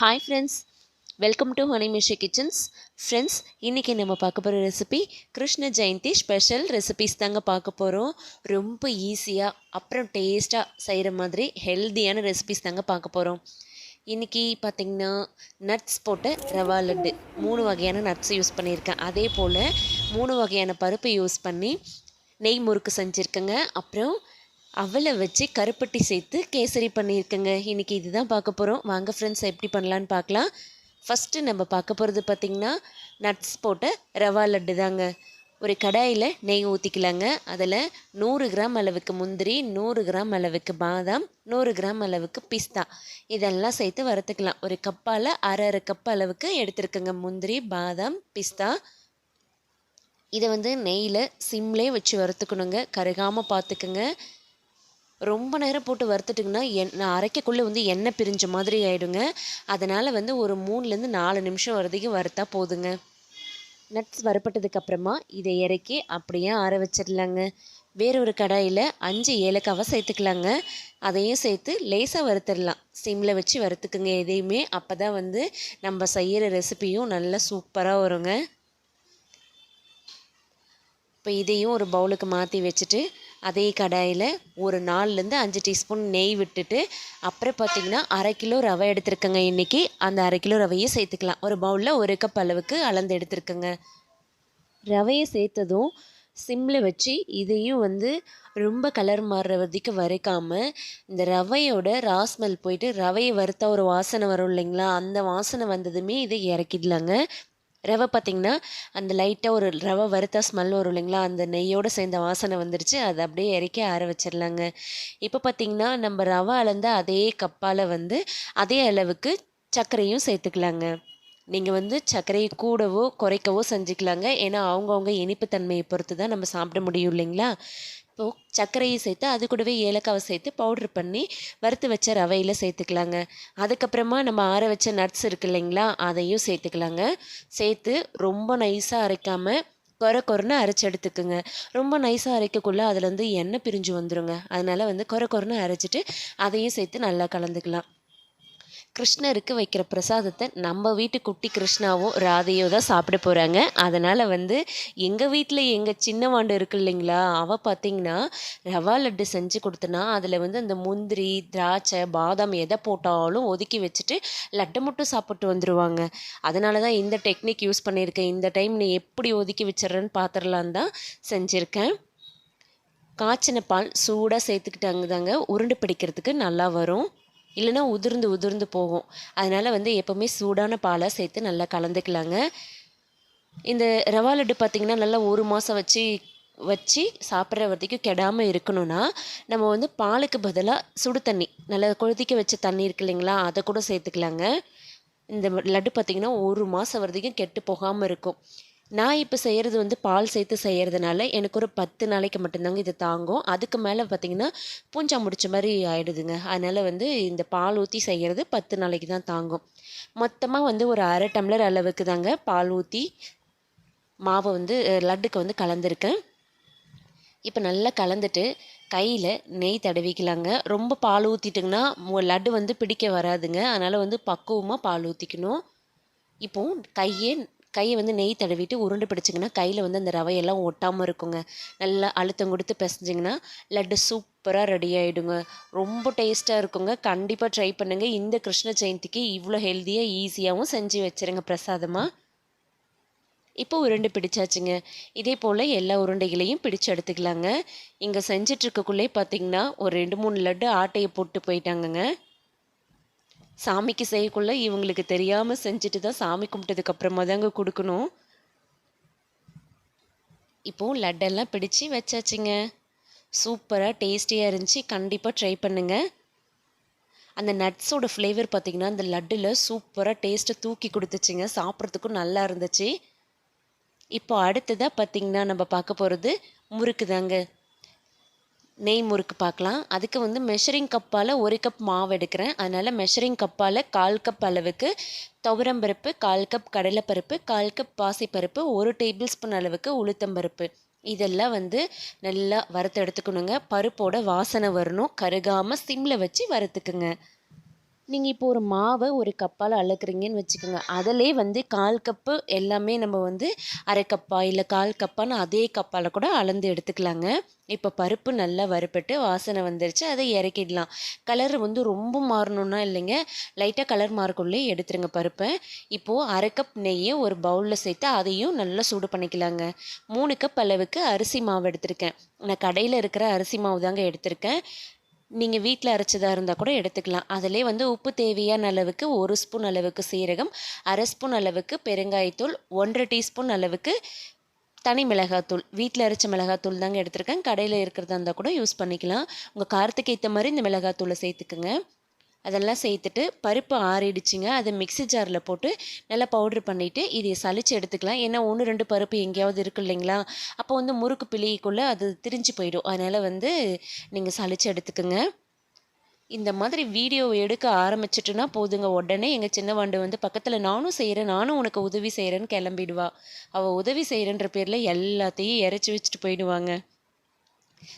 Hi friends welcome to ஹனிமிஷி kitchens friends இன்றைக்கி நம்ம பார்க்க போகிற recipe Krishna Jayanthi special recipes தாங்க பார்க்க போகிறோம் ரொம்ப ஈஸியாக அப்புறம் டேஸ்ட்டாக செய்கிற மாதிரி ஹெல்த்தியான ரெசிபிஸ் தாங்க பார்க்க போகிறோம் இன்றைக்கி பார்த்திங்கன்னா நட்ஸ் போட்ட ரவா லட்டு. மூணு வகையான நட்ஸ் யூஸ் பண்ணியிருக்கேன். அதே போல் மூணு வகையான பருப்பு யூஸ் பண்ணி நெய் முறுக்கு செஞ்சுருக்கேங்க. அப்புறம் அவளை வச்சு கருப்பட்டி சேர்த்து கேசரி பண்ணியிருக்கேங்க. இன்றைக்கி இதுதான் பார்க்க போகிறோம் வாங்க ஃப்ரெண்ட்ஸ் எப்படி பண்ணலான்னு பார்க்கலாம். ஃபஸ்ட்டு நம்ம பார்க்க போகிறது பார்த்திங்கன்னா நட்ஸ் போட்ட ரவா லட்டு தாங்க. ஒரு கடாயில் நெய் ஊற்றிக்கலாங்க அதில் நூறு கிராம் அளவுக்கு முந்திரி நூறு கிராம் அளவுக்கு பாதாம் நூறு கிராம் அளவுக்கு பிஸ்தா. இதெல்லாம் சேர்த்து வறுத்துக்கலாம். ஒரு கப்பால் அரை அரை கப் அளவுக்கு எடுத்துருக்கேங்க. முந்திரி பாதாம் பிஸ்தா. இதை வந்து நெய்யில் சிம்லே வச்சு வறுத்துக்கணுங்க. கருகாமல் பார்த்துக்குங்க. ரொம்ப நேரம் போட்டு வறுத்துட்டிங்கன்னா எண் அரைக்கக்குள்ளே வந்து எண்ணெய் பிரிஞ்ச மாதிரி ஆகிடுங்க அதனால் வந்து ஒரு மூணுலேருந்து நாலு நிமிஷம் வரைக்கும் வறுத்தா போதுங்க. நட்ஸ் வறுப்பட்டதுக்கப்புறமா இதை இறக்கி அப்படியே ஆற வச்சிடலாங்க. வேற ஒரு கடாயில் அஞ்சு ஏலக்காவை சேர்த்துக்கலாங்க. அதையும் சேர்த்து லேசாக வறுத்துடலாம். சிம்மில் வச்சு வறுத்துக்குங்க எதையுமே. அப்போ தான் வந்து நம்ம செய்கிற ரெசிபியும் நல்லா சூப்பராக வருங்க. இப்போ இதையும் ஒரு பவுலுக்கு மாற்றி வச்சுட்டு அதே கடாயில் ஒரு நாலுலேருந்து அஞ்சு டீஸ்பூன் நெய் விட்டுட்டு அப்புறம் பார்த்திங்கன்னா அரை கிலோ ரவை எடுத்துருக்கேங்க. இன்றைக்கி அந்த அரை கிலோ ரவையை சேர்த்துக்கலாம். ஒரு பவுலில் ஒரு கப் அளவுக்கு அளந்து எடுத்துருக்கேங்க. ரவையை சேர்த்ததும் சிம்மில் வச்சு இதையும் வந்து ரொம்ப கலர் மாறுற வரைக்கும் வறுக்காமல் இந்த ரவையோட ராஸ்மெல் போயிட்டு ரவையை வறுத்தா ஒரு வாசனை வரும் இல்லைங்களா? அந்த வாசனை வந்ததுமே இதை இறக்கிடலாங்க. ரவை பார்த்திங்கன்னா அந்த லைட்டாக ஒரு ரவை வறுத்தா ஸ்மெல் வரும் இல்லைங்களா? அந்த நெய்யோடு சேர்ந்த வாசனை வந்துடுச்சு அதை அப்படியே இறக்கி ஆற வச்சிடலாங்க. இப்போ பார்த்திங்கன்னா நம்ம ரவை அளந்த அதே கப்பால் வந்து அதே அளவுக்கு சர்க்கரையும் சேர்த்துக்கலாங்க. நீங்கள் வந்து சர்க்கரையை கூடவோ குறைக்கவோ செஞ்சுக்கலாங்க. ஏன்னா அவங்கவுங்க இனிப்பு தன்மையை பொறுத்து தான் நம்ம சாப்பிட முடியும் இல்லைங்களா? சர்க்கரையை சேர்த்து அது கூடவே ஏலக்காவை சேர்த்து பவுட்ரு பண்ணி வறுத்து வச்ச ரவையில் சேர்த்துக்கலாங்க. அதுக்கப்புறமா நம்ம ஆற வச்ச நட்ஸ் இருக்கு இல்லைங்களா அதையும் சேர்த்துக்கலாங்க. சேர்த்து ரொம்ப நைஸாக அரைக்காமல் கொர கொரன்னு அரைச்சி எடுத்துக்குங்க. ரொம்ப நைஸாக அரைக்கக்குள்ளே அதில் வந்து எண்ணெய் பிரிஞ்சு வந்துடுங்க அதனால் வந்து கொர கொரன்னு அரைச்சிட்டு அதையும் சேர்த்து நல்லா கலந்துக்கலாம். கிருஷ்ணருக்கு வைக்கிற பிரசாதத்தை நம்ம வீட்டு குட்டி கிருஷ்ணாவும் ராதையோ தான் சாப்பிட போகிறாங்க அதனால் வந்து எங்கள் வீட்டில் எங்கள் சின்ன வாண்டு இருக்கு இல்லைங்களா அவள் பார்த்திங்கன்னா ரவா லட்டு செஞ்சு கொடுத்தனா அதில் வந்து அந்த முந்திரி திராட்சை பாதாம் எதை போட்டாலும் ஒதுக்கி வச்சுட்டு லட்டை மட்டும் சாப்பிட்டு வந்துடுவாங்க அதனால தான் இந்த டெக்னிக் யூஸ் பண்ணியிருக்கேன். இந்த டைம் நீ எப்படி ஒதுக்கி வச்சிட்றேன்னு பார்த்துடலான் தான் செஞ்சுருக்கேன். காய்ச்சின பால் சூடாக சேர்த்துக்கிட்டாங்க தாங்க உருண்டு பிடிக்கிறதுக்கு நல்லா வரும். இல்லைன்னா உதிர்ந்து உதிர்ந்து போகும். அதனால் வந்து எப்போவுமே சூடான பாலை சேர்த்து நல்லா கலந்துக்கலாங்க. இந்த ரவா லட்டு பார்த்திங்கன்னா நல்லா ஒரு மாதம் வச்சு வச்சு சாப்பிட்ற வரைக்கும் கெடாமல் இருக்கணும்னா நம்ம வந்து பாலுக்கு பதிலாக சுடு தண்ணி நல்லா கொழுதிக்க வச்ச தண்ணி இருக்கு இல்லைங்களா அதை கூட சேர்த்துக்கலாங்க. இந்த லட்டு பார்த்திங்கன்னா ஒரு மாதம் வரைக்கும் கெட்டு போகாமல் இருக்கும். நான் இப்போ செய்கிறது வந்து பால் சேர்த்து செய்கிறதுனால எனக்கு ஒரு பத்து நாளைக்கு மட்டும்தாங்க இது தாங்கும். அதுக்கு மேலே பார்த்திங்கன்னா பூஞ்சா முடிச்ச மாதிரி ஆகிடுதுங்க அதனால் வந்து இந்த பால் ஊற்றி செய்கிறது பத்து நாளைக்கு தான் தாங்கும். மொத்தமாக வந்து ஒரு அரை டம்ளர் அளவுக்கு தாங்க பால் ஊற்றி மாவை வந்து லட்டுக்கு வந்து கலந்துருக்கேன். இப்போ நல்லா கலந்துட்டு கையில் நெய் தடவிக்கலாங்க. ரொம்ப பால் ஊற்றிட்டிங்கன்னா லட்டு வந்து பிடிக்க வராதுங்க. அதனால் வந்து பக்குவமாக பால் ஊற்றிக்கணும் இப்போது கையே கையை வந்து நெய் தடவிட்டு உருண்டு பிடிச்சிங்கன்னா கையில் வந்து அந்த ரவையெல்லாம் ஒட்டாமல் இருக்குங்க. நல்லா அழுத்தம் கொடுத்து பிசைஞ்சிங்கன்னா லட்டு சூப்பராக ரெடி ஆகிடுங்க ரொம்ப டேஸ்ட்டாக இருக்குங்க. கண்டிப்பாக ட்ரை பண்ணுங்கள் இந்த கிருஷ்ண ஜெயந்திக்கு இவ்வளோ ஹெல்த்தியாக ஈஸியாகவும் செஞ்சு வச்சுருங்க பிரசாதமாக இப்போ உருண்டை பிடிச்சாச்சுங்க. இதே போல் எல்லா உருண்டைகளையும் பிடிச்சு எடுத்துக்கலாங்க. இங்கே செஞ்சிட்ருக்கக்குள்ளே பார்த்தீங்கன்னா ஒரு ரெண்டு மூணு லட்டு ஆட்டையை போட்டு போயிட்டாங்கங்க. சாமிக்கு செய்யக்குள்ள இவங்களுக்கு தெரியாமல் செஞ்சுட்டு தான் சாமி கும்பிட்டதுக்கு அப்புறமா தாங்க கொடுக்கணும். இப்போது லட்டெல்லாம் பிடிச்சி வச்சாச்சுங்க. சூப்பராக டேஸ்டியாக இருந்துச்சு. கண்டிப்பாக ட்ரை பண்ணுங்கள் அந்த நட்ஸோட ஃப்ளேவர் பார்த்திங்கன்னா அந்த லட்டில் சூப்பராக டேஸ்ட்டை தூக்கி கொடுத்துச்சுங்க. சாப்பிட்றதுக்கும் நல்லா இருந்துச்சு. இப்போ அடுத்ததாக பார்த்திங்கன்னா நம்ம பார்க்க போகிறது முறுக்கு தாங்க நெய் முறுக்கு பார்க்கலாம். அதுக்கு வந்து மெஷரிங் கப்பால் ஒரு கப் மாவு எடுக்கிறேன். அதனால் மெஷரிங் கப்பால் கால் கப் அளவுக்கு துவரம்பருப்பு கால் கப் கடலைப்பருப்பு கால் கப் பாசிப்பருப்பு ஒரு டேபிள் ஸ்பூன் அளவுக்கு உளுத்தம்பருப்பு இதெல்லாம் வந்து நல்லா வறுத்து எடுத்துக்கணுங்க. பருப்போட வாசனை வரணும். கருகாமல் சிம்மில் வச்சு வறுத்துக்குங்க. நீங்கள் இப்போ ஒரு மாவை ஒரு கப்பால் அளக்குறீங்கன்னு வச்சுக்கோங்க. அதிலே வந்து கால் கப்பு எல்லாமே நம்ம வந்து அரை கப்பா இல்லை கால் கப்பான்னு அதே கப்பால் கூட அளந்து எடுத்துக்கலாங்க. இப்போ பருப்பு நல்லா வறுப்பட்டு வாசனை வந்துருச்சு அதை இறக்கிடலாம். கலர் வந்து ரொம்ப மாறணும்னா இல்லைங்க. லைட்டாக கலர் மாறக்குள்ளே எடுத்துருங்க பருப்பை. இப்போது அரை கப் நெய்யை ஒரு பவுலில் சேர்த்து அதையும் நல்லா சூடு பண்ணிக்கலாங்க. மூணு கப் அளவுக்கு அரிசி மாவு எடுத்திருக்கேன். நான் கடையில் இருக்கிற அரிசி மாவு தாங்க எடுத்திருக்கேன். நீங்கள் வீட்டில் அரைச்சதாக இருந்தால் கூட எடுத்துக்கலாம். அதிலே வந்து உப்பு தேவையான அளவுக்கு ஒரு ஸ்பூன் அளவுக்கு சீரகம் அரை ஸ்பூன் அளவுக்கு பெருங்காயத்தூள் ஒன்றரை டீஸ்பூன் அளவுக்கு தனி மிளகாத்தூள் வீட்டில் அரைச்ச மிளகாத்தூள் தாங்க எடுத்திருக்கேன். கடையில் இருக்கிறதா இருந்தால் கூட யூஸ் பண்ணிக்கலாம். உங்கள் காரத்துக்கு ஏற்ற மாதிரி இந்த மிளகாத்தூளை சேர்த்துக்குங்க. அதெல்லாம் சேர்த்துட்டு பருப்பு ஆறிடுச்சுங்க. அதை மிக்ஸி ஜாரில் போட்டு நல்லா பவுட்ரு பண்ணிவிட்டு இதை சளிச்சு எடுத்துக்கலாம். ஏன்னா ஒன்று ரெண்டு பருப்பு எங்கேயாவது இருக்கு இல்லைங்களா? அப்போ வந்து முறுக்கு பிள்ளைக்குள்ளே அது திரிஞ்சு போயிடும். அதனால் வந்து நீங்கள் சளிச்சு எடுத்துக்கோங்க. இந்த மாதிரி வீடியோ எடுக்க ஆரம்பிச்சிட்டுனா போதுங்க. உடனே எங்கள் சின்ன வாண்டு வந்து பக்கத்தில் நானும் செய்கிறேன் நானும் உனக்கு உதவி செய்கிறேன்னு கிளம்பிடுவா. அவள் உதவி செய்கிறன்ற பேரில் எல்லாத்தையும் இறச்சி வச்சுட்டு போயிடுவாங்க.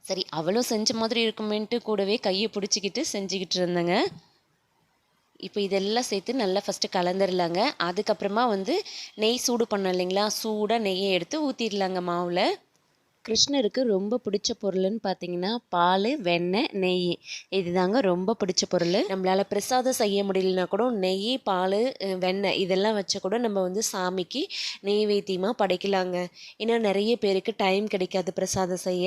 சரி அவளும் செஞ்ச மாதிரி இருக்குமேன்ட்டு கூடவே கையை பிடிச்சிக்கிட்டு செஞ்சுக்கிட்டு இருந்தேங்க. இப்போ இதெல்லாம் சேர்த்து நல்லா ஃபஸ்ட்டு கலந்துடலாங்க அதுக்கப்புறமா வந்து நெய் சூடு பண்ணோம் இல்லைங்களா? சூடாக நெய்யை எடுத்து ஊற்றிடலாங்க மாவில். கிருஷ்ணருக்கு ரொம்ப பிடிச்ச பொருள்னு பார்த்தீங்கன்னா பால் வெண்ணெய் நெய். இதுதாங்க ரொம்ப பிடிச்ச பொருள். நம்மளால் பிரசாதம் செய்ய முடியலனா கூட நெய் பால் வெண்ணெய் இதெல்லாம் வச்ச கூட நம்ம வந்து சாமிக்கு நெய்வேத்தியமாக படைக்கலாங்க. ஏன்னா நிறைய பேருக்கு டைம் கிடைக்காது பிரசாதம் செய்ய.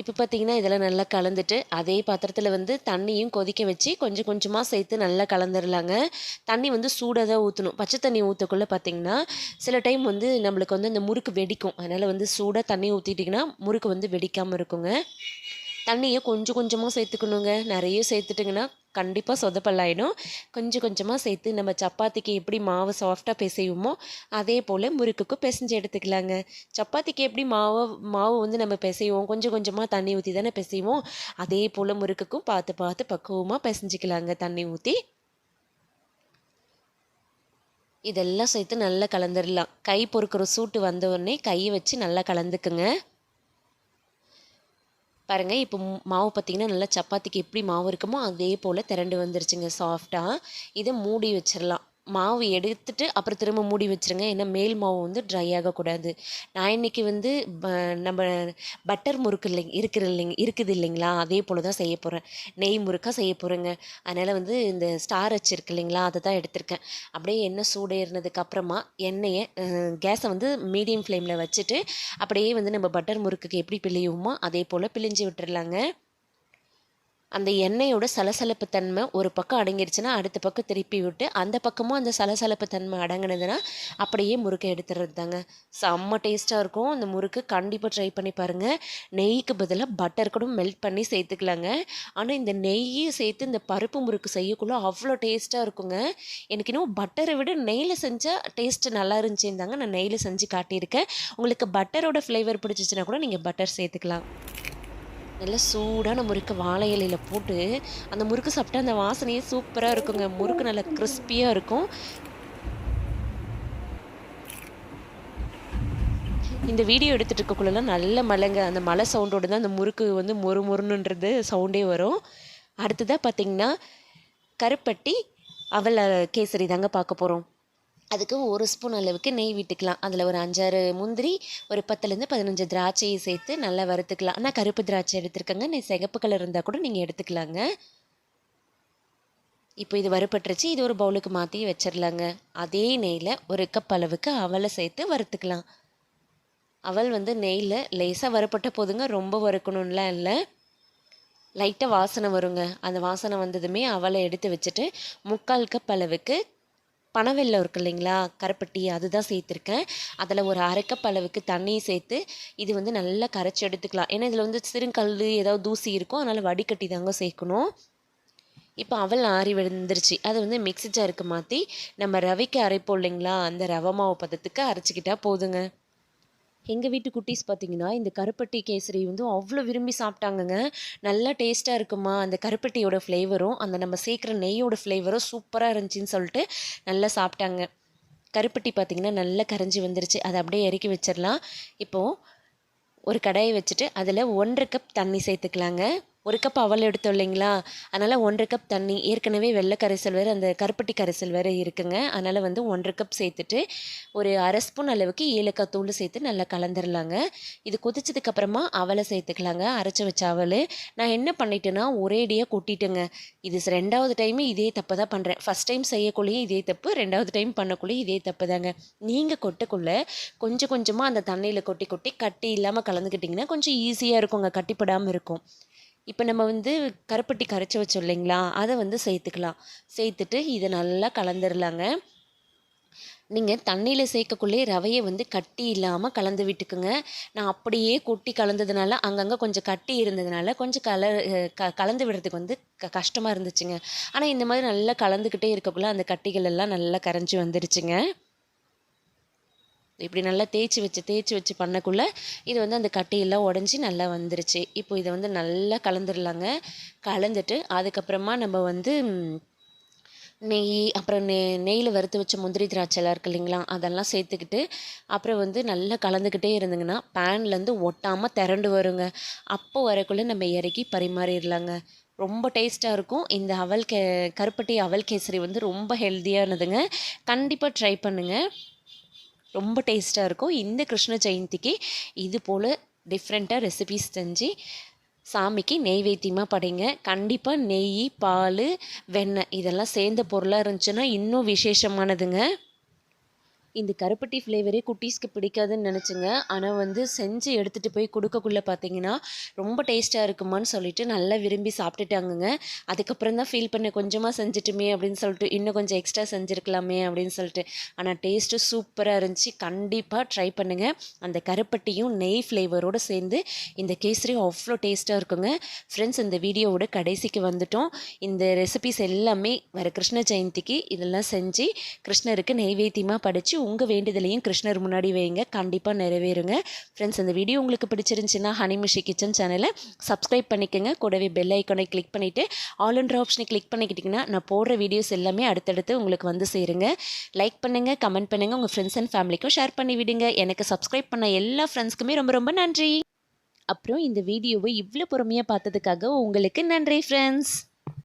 இப்போ பார்த்தீங்கன்னா இதெல்லாம் நல்லா கலந்துட்டு அதே பாத்திரத்தில் வந்து தண்ணியும் கொதிக்க வச்சு கொஞ்சம் கொஞ்சமாக சேர்த்து நல்லா கலந்துடலாங்க தண்ணி வந்து சூடாக தான் ஊற்றணும் பச்சை தண்ணி ஊற்றக்குள்ளே பார்த்தீங்கன்னா சில டைம் வந்து நம்மளுக்கு வந்து இந்த முறுக்கு வெடிக்கும். அதனால் வந்து சூடாக தண்ணி ஊற்றிட்டிங்கன்னா முறுக்கு வந்து வெடிக்காமல் இருக்குங்க. தண்ணியை கொஞ்சம் கொஞ்சமாக சேர்த்துக்கணுங்க. நிறைய சேர்த்துட்டிங்கன்னா கண்டிப்பாக சொதப்பல்லாயிடும் கொஞ்சம் கொஞ்சமாக சேர்த்து நம்ம சப்பாத்திக்கு எப்படி மாவு சாஃப்டாக பிசைவோமோ அதே போல் முறுக்குக்கும் பிசைஞ்சு எடுத்துக்கலாங்க. சப்பாத்திக்கு எப்படி மாவு மாவு வந்து நம்ம பிசைவோம் கொஞ்சம் கொஞ்சமாக தண்ணி ஊற்றி தானே பிசைவோம் அதே போல் முறுக்குக்கும் பார்த்து பார்த்து பக்குவமாக பிசைஞ்சிக்கலாங்க தண்ணி ஊற்றி இதெல்லாம் சேர்த்து நல்லா கலந்துடலாம் கை பொறுக்கிற சூட்டு வந்த உடனே கையை வச்சு நல்லா கலந்துக்குங்க. பாருங்கள் இப்போ மாவு பார்த்திங்கன்னா நல்லா சப்பாத்திக்கு எப்படி மாவு இருக்குமோ அதே போல் திரண்டு வந்துருச்சுங்க சாஃப்டாக இதை மூடி வச்சிடலாம் மாவு எடுத்துட்டு அப்புறம் திரும்ப மூடி வச்சுருங்க. ஏன்னா மேல் மாவு வந்து ட்ரை ஆகக்கூடாது. நான் இன்றைக்கி வந்து நம்ம பட்டர் முறுக்கு இல்லைங்க இருக்கிற இல்லைங்க இருக்குது இல்லைங்களா? அதே போல் தான் செய்ய போகிறேன் நெய் முறுக்காக செய்ய போகிறேங்க அதனால் வந்து இந்த ஸ்டார் வச்சுருக்கு இல்லைங்களா? அதை தான் எடுத்திருக்கேன். அப்படியே எண்ணெய் சூடேறினதுக்கு அப்புறமா எண்ணெயை கேஸை வந்து மீடியம் ஃப்ளேமில் வச்சுட்டு அப்படியே வந்து நம்ம பட்டர் முறுக்குக்கு எப்படி பிழியுமோ அதே போல் பிழிஞ்சு விட்டுறலாங்க. அந்த எண்ணெயோட சலசலப்பு தன்மை ஒரு பக்கம் அடங்கிடுச்சுன்னா அடுத்த பக்கம் திருப்பி விட்டு அந்த பக்கமும் அந்த சலசலப்பு தன்மை அடங்கினதுன்னா அப்படியே முறுக்கை எடுத்துறது தாங்க செம்ம டேஸ்ட்டாக இருக்கும். அந்த முறுக்கு கண்டிப்பாக ட்ரை பண்ணி பாருங்கள் நெய்க்கு பதிலாக பட்டர் கூட மெல்ட் பண்ணி சேர்த்துக்கலாங்க. ஆனால் இந்த நெய்யே சேர்த்து இந்த பருப்பு முறுக்கு செய்யக்குள்ள அவ்வளோ டேஸ்ட்டாக இருக்குங்க. எனக்கு இன்னும் பட்டரை விட நெய்யில் செஞ்சால் டேஸ்ட்டு நல்லா இருந்துச்சுருந்தாங்க நான் நெய்யில் செஞ்சு காட்டியிருக்கேன். உங்களுக்கு பட்டரோட ஃப்ளேவர் பிடிச்சிச்சின்னா கூட நீங்கள் பட்டர் சேர்த்துக்கலாம். நல்லா சூடான முறுக்கு வாழை இலையில் போட்டு அந்த முறுக்கு சாப்பிட்டா அந்த வாசனையே சூப்பராக இருக்குங்க. முறுக்கு நல்லா கிறிஸ்பியாக இருக்கும். இந்த வீடியோ எடுத்துகிட்டு இருக்கக்குள்ளலாம் நல்ல மலைங்க அந்த மலை சவுண்டோடு தான் அந்த முறுக்கு வந்து மொறு மொறுன்னுன்றது சவுண்டே வரும். அடுத்ததாக பார்த்திங்கன்னா கருப்பட்டி அவல் கேசரி தாங்க பார்க்க போகிறோம் அதுக்கு ஒரு ஸ்பூன் அளவுக்கு நெய் விட்டுக்கலாம். அதில் ஒரு அஞ்சாறு முந்திரி ஒரு பத்துலேருந்து பதினஞ்சு திராட்சையை சேர்த்து நல்லா வறுத்துக்கலாம். ஆனால் கருப்பு திராட்சை எடுத்துருக்கங்க. நீ சிகப்பு கலர் இருந்தால் கூட நீங்கள் எடுத்துக்கலாங்க. இப்போ இது வறுப்பட்டுருச்சு இது ஒரு பவுலுக்கு மாற்றி வச்சிடலாங்க அதே நெய்யில் ஒரு கப் அளவுக்கு அவலை சேர்த்து வறுத்துக்கலாம். அவல் வந்து நெய்யில் லேசாக வறுப்பட்ட போதுங்க. ரொம்ப வறுக்கணும்லாம் இல்லை. லைட்டாக வாசனை வருங்க. அந்த வாசனை வந்ததுமே அவலை எடுத்து வச்சுட்டு முக்கால் கப் அளவுக்கு பனவெல்லம் இருக்கு இல்லைங்களா? கருப்பட்டி அதுதான் சேர்த்துருக்கேன். அதில் ஒரு அரைக்கப் அளவுக்கு தண்ணியை சேர்த்து இது வந்து நல்லா கரைச்சி எடுத்துக்கலாம். ஏன்னா இதில் வந்து சிறுங்கல் ஏதாவது தூசி இருக்கும். அதனால் வடிகட்டி தாங்க சேர்க்கணும். இப்போ அவல் ஆறி விழுந்துருச்சு. அதை வந்து மிக்சி ஜாருக்கு மாற்றி நம்ம ரவைக்கு அரைப்போம் இல்லைங்களா? அந்த ரவை மாவு பதத்துக்கு அரைச்சிக்கிட்டா போதுங்க. எங்கள் வீட்டு குட்டீஸ் பார்த்தீங்கன்னா இந்த கருப்பட்டி கேசரி வந்து அவ்வளோ விரும்பி சாப்பிட்டாங்கங்க நல்லா டேஸ்ட்டாக இருக்குமா அந்த கருப்பட்டியோட ஃப்ளேவரும் அந்த நம்ம சேர்க்குற நெய்யோட ஃப்ளேவரும் சூப்பராக இருந்துச்சின்னு சொல்லிட்டு நல்லா சாப்பிட்டாங்க கருப்பட்டி பார்த்திங்கன்னா நல்லா கரைஞ்சி வந்துருச்சு. அதை அப்படியே இறக்கி வச்சிடலாம் இப்போது ஒரு கடாயை வச்சுட்டு அதில் ஒன்றரை கப் தண்ணி சேர்த்துக்கலாங்க. ஒரு கப் அவல் எடுத்தோம் இல்லைங்களா? அதனால் ஒன்றரை கப் தண்ணி ஏற்கனவே வெள்ளை கரைசல் வேறு அந்த கருப்பட்டி கரைசல் வேறு இருக்குங்க. அதனால் வந்து ஒன்றரை கப் சேர்த்துட்டு ஒரு அரை ஸ்பூன் அளவுக்கு ஏலக்காய் தூள் சேர்த்து நல்லா கலந்துடலாங்க இது கொதிச்சதுக்கப்புறமா அவலை சேர்த்துக்கலாங்க அரைச்சி வச்ச அவல். நான் என்ன பண்ணிட்டேன்னா ஒரேடியாக கொட்டிட்டேங்க. இது ரெண்டாவது டைமு இதே தப்பு தான் பண்ணுறேன் ஃபஸ்ட் டைம் செய்யக்குள்ளேயும் இதே தப்பு ரெண்டாவது டைம் பண்ணக்குள்ளேயும் இதே தப்பு தாங்க. நீங்கள் கொட்டக்குள்ளே கொஞ்சம் கொஞ்சமாக அந்த தண்ணியில் கொட்டி கொட்டி கட்டி இல்லாமல் கலந்துக்கிட்டிங்கன்னா கொஞ்சம் ஈஸியாக இருக்குங்க கட்டிப்படாமல் இருக்கும். இப்போ நம்ம வந்து கருப்பட்டி கரைச்சி வச்சோம் இல்லைங்களா? அதை வந்து சேர்த்துக்கலாம். சேர்த்துட்டு இதை நல்லா கலந்துடலாங்க நீங்கள் தண்ணியில் சேர்க்கக்குள்ளே ரவையை வந்து கட்டி இல்லாமல் கலந்து விட்டுக்குங்க. நான் அப்படியே கொட்டி கலந்ததுனால அங்கங்கே கொஞ்சம் கட்டி இருந்ததுனால கொஞ்சம் கலர் க கலந்து விடுறதுக்கு வந்து க கஷ்டமாக இருந்துச்சுங்க. ஆனால் இந்த மாதிரி நல்லா கலந்துக்கிட்டே இருக்கக்குள்ளே அந்த கட்டிகள் எல்லாம் நல்லா கரைஞ்சி வந்துடுச்சுங்க இப்படி நல்லா தேய்ச்சி வச்சு தேய்ச்சி வச்சு பண்ணக்குள்ளே இது வந்து அந்த கட்டியெல்லாம் உடஞ்சி நல்லா வந்துருச்சு. இப்போ இதை வந்து நல்லா கலந்துடலாங்க கலந்துட்டு அதுக்கப்புறமா நம்ம வந்து நெய் அப்புறம் நெ நெய்யில் வறுத்து வச்ச முந்திரி திராட்சைலாம் இருக்கு இல்லைங்களா? அதெல்லாம் சேர்த்துக்கிட்டு அப்புறம் வந்து நல்லா கலந்துக்கிட்டே இருந்துங்கன்னா பேன்லேருந்து ஒட்டாமல் திரண்டு வருங்க. அப்போ வரக்குள்ளே நம்ம இறக்கி பரிமாறிடலாங்க. ரொம்ப டேஸ்ட்டாக இருக்கும். இந்த அவல் கே கருப்பட்டி அவல் கேசரி வந்து ரொம்ப ஹெல்த்தியானதுங்க கண்டிப்பாக ட்ரை பண்ணுங்கள் ரொம்ப டேஸ்ட்டாக இருக்கும். இந்த கிருஷ்ண ஜெயந்திக்கு இது போல் டிஃப்ரெண்ட்டாக ரெசிபிஸ் செஞ்சு சாமிக்கு நெய்வேத்தியமாக படைங்க. கண்டிப்பாக நெய் பால் வெண்ணெய் இதெல்லாம் சேர்ந்த பொருளாக இருந்துச்சுன்னா இன்னும் விசேஷமானதுங்க. இந்த கருப்பட்டி ஃப்ளேவரே குட்டீஸ்க்கு பிடிக்காதுன்னு நினச்சிங்க. ஆனால் வந்து செஞ்சு எடுத்துகிட்டு போய் கொடுக்கக்குள்ளே பார்த்தீங்கன்னா ரொம்ப டேஸ்ட்டாக இருக்குமான்னு சொல்லிட்டு நல்லா விரும்பி சாப்பிட்டுட்டாங்கங்க. அதுக்கப்புறம் தான் ஃபீல் பண்ண கொஞ்சமாக செஞ்சுட்டுமே அப்படின்னு சொல்லிட்டு இன்னும் கொஞ்சம் எக்ஸ்ட்ரா செஞ்சுருக்கலாமே அப்படின்னு சொல்லிட்டு. ஆனால் டேஸ்ட்டு சூப்பராக இருந்துச்சு. கண்டிப்பாக ட்ரை பண்ணுங்கள் அந்த கருப்பட்டியும் நெய் ஃப்ளேவரோடு சேர்ந்து இந்த கேசரி அவ்வளோ டேஸ்ட்டாக இருக்குங்க. ஃப்ரெண்ட்ஸ் இந்த வீடியோவோட கடைசிக்கு வந்துட்டோம். இந்த ரெசிபிஸ் எல்லாமே வர கிருஷ்ண ஜெயந்திக்கு இதெல்லாம் செஞ்சு கிருஷ்ணருக்கு நெய்வேத்தியமாக படித்து உங்கள் வேண்டுதலையும் கிருஷ்ணர் முன்னாடி வைங்க. கண்டிப்பாக நிறைவேறுங்க. ஃப்ரெண்ட்ஸ் இந்த வீடியோ உங்களுக்கு பிடிச்சிருந்துச்சின்னா ஹனிமிஷி கிச்சன் சேனலை சப்ஸ்கிரைப் பண்ணிக்கோங்க. கூடவே பெல் ஐக்கானை கிளிக் பண்ணிவிட்டு ஆல் அண்ட் ஆப்ஷனை கிளிக் பண்ணிக்கிட்டிங்கன்னா நான் போடுற வீடியோஸ் எல்லாமே அடுத்தடுத்து உங்களுக்கு வந்து சேருங்க. லைக் பண்ணுங்கள் கமெண்ட் பண்ணுங்கள் உங்கள் ஃப்ரெண்ட்ஸ் அண்ட் ஃபேமிலிக்கும் ஷேர் பண்ணி விடுங்க. எனக்கு சப்ஸ்கிரைப் பண்ண எல்லா ஃப்ரெண்ட்ஸ்க்குமே ரொம்ப ரொம்ப நன்றி. அப்புறம் இந்த வீடியோவை இவ்வளோ பொறுமையாக பார்த்ததுக்காக உங்களுக்கு நன்றி ஃப்ரெண்ட்ஸ்